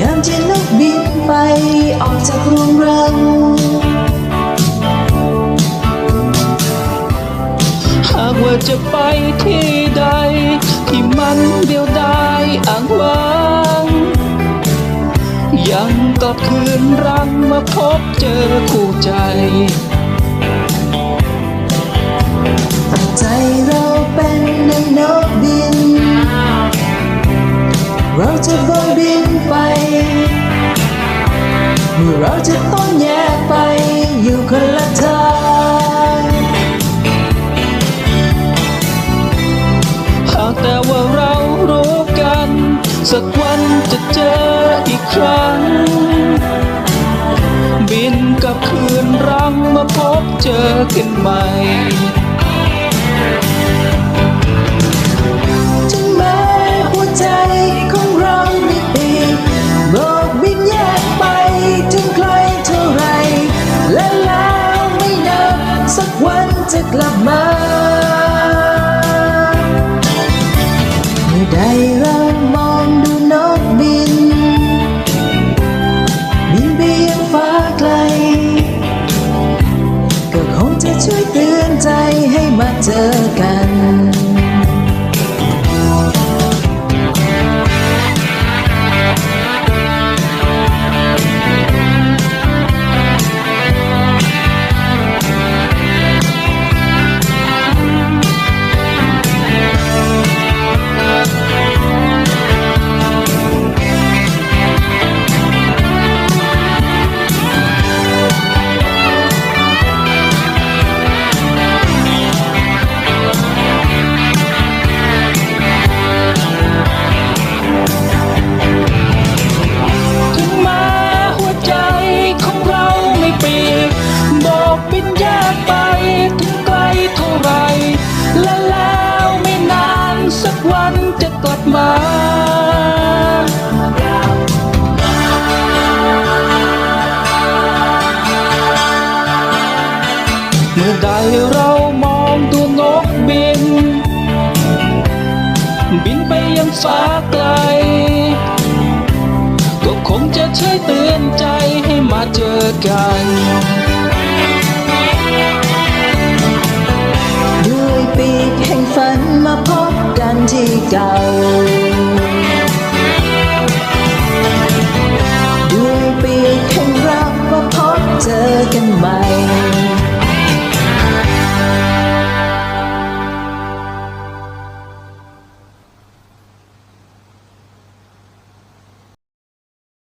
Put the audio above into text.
ยามที่นกบินไปออกจากรวงรังหากว่าจะไปที่ใด ที่มันเดียวดายอ้างว้าง ยังกลับคืนรังมาพบเจอคู่ใจ ใจเรา เมื่อเราจะต้องแยกไปอยู่คนละทางหากแต่ว่าเรารู้กัน สักวันจะเจออีกครั้ง บินกับคืนรังมาพบเจอกันใหม่ ช่วยเตือนใจให้มาเจอกันันจะกลับมาเมื่อใดเรามองดูนกบิน บินไปยังฟ้าไกล ก็คงจะช่วยเตือนใจให้มาเจอกัน ที่เก่าด้วยปีแห่งรักว่าพบเจอกันใหม่